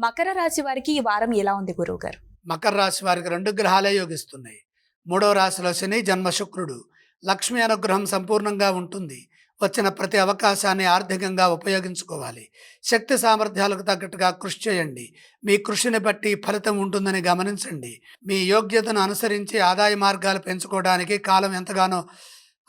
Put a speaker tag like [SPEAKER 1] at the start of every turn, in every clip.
[SPEAKER 1] మకర రాశి వారికి ఈ వారం ఎలా ఉంది గురువు గారు
[SPEAKER 2] మకర రాశి వారికి రెండు గ్రహాలే యోగిస్తున్నాయి. మూడో రాశిలో శని జన్మ శుక్రుడు. లక్ష్మి అనుగ్రహం సంపూర్ణంగా ఉంటుంది. వచ్చిన ప్రతి అవకాశాన్ని ఆర్థికంగా ఉపయోగించుకోవాలి. శక్తి సామర్థ్యాలకు తగ్గట్టుగా కృషి చేయండి. మీ కృషిని బట్టి ఫలితం ఉంటుందని గమనించండి. మీ యోగ్యతను అనుసరించి ఆదాయ మార్గాలు పెంచుకోవడానికి కాలం ఎంతగానో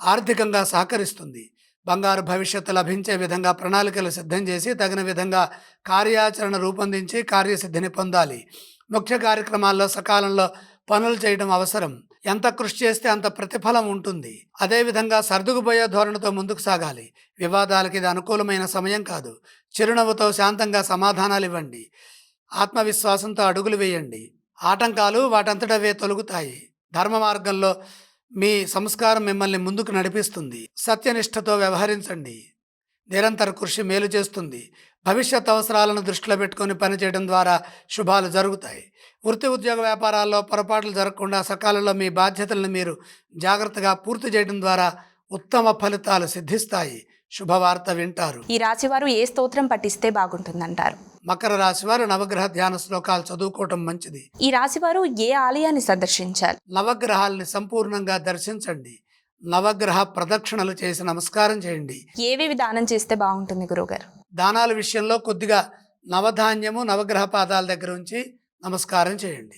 [SPEAKER 2] ఆర్థికంగా సహకరిస్తుంది. బంగారు భవిష్యత్తు లభించే విధంగా ప్రణాళికలు సిద్ధం చేసి తగిన విధంగా కార్యాచరణ రూపొందించి కార్యసిద్ధిని పొందాలి. ముఖ్య కార్యక్రమాల్లో సకాలంలో పనులు చేయడం అవసరం. ఎంత కృషి చేస్తే అంత ప్రతిఫలం ఉంటుంది. అదేవిధంగా సర్దుకుపోయే ధోరణితో ముందుకు సాగాలి. వివాదాలకి ఇది అనుకూలమైన సమయం కాదు. చిరునవ్వుతో శాంతంగా సమాధానాలు ఇవ్వండి. ఆత్మవిశ్వాసంతో అడుగులు వేయండి. ఆటంకాలు వాటంతటవే తొలుగుతాయి. ధర్మ మార్గంలో మీ సంస్కారం మిమ్మల్ని ముందుకు నడిపిస్తుంది. సత్యనిష్టతో వ్యవహరించండి. నిరంతర కృషి మేలు చేస్తుంది. భవిష్యత్ అవసరాలను దృష్టిలో పెట్టుకొని పనిచేయడం ద్వారా శుభాలు జరుగుతాయి. వృత్తి ఉద్యోగ వ్యాపారాల్లో పొరపాట్లు జరగకుండా సకాలంలో మీ బాధ్యతలను మీరు జాగ్రత్తగా పూర్తి చేయడం ద్వారా ఉత్తమ ఫలితాలు సిద్ధిస్తాయి. శుభవార్త వింటారు.
[SPEAKER 1] ఈ రాశి వారు ఏ స్తోత్రం పఠిస్తే బాగుంటుందంటారు?
[SPEAKER 2] మకర రాశి వారు నవగ్రహ ధ్యాన శ్లోకాలు చదువుకోవటం మంచిది.
[SPEAKER 1] ఈ రాశి వారు ఏ ఆలయాన్ని సందర్శించాలి?
[SPEAKER 2] నవగ్రహాల్ని సంపూర్ణంగా దర్శించండి. నవగ్రహ ప్రదక్షిణలు చేసి నమస్కారం చేయండి.
[SPEAKER 1] ఏవేవి దానం చేస్తే బాగుంటుంది గురువుగారు?
[SPEAKER 2] దానాల విషయంలో కొద్దిగా నవధాన్యము నవగ్రహ పాదాల దగ్గర ఉంచి నమస్కారం చేయండి.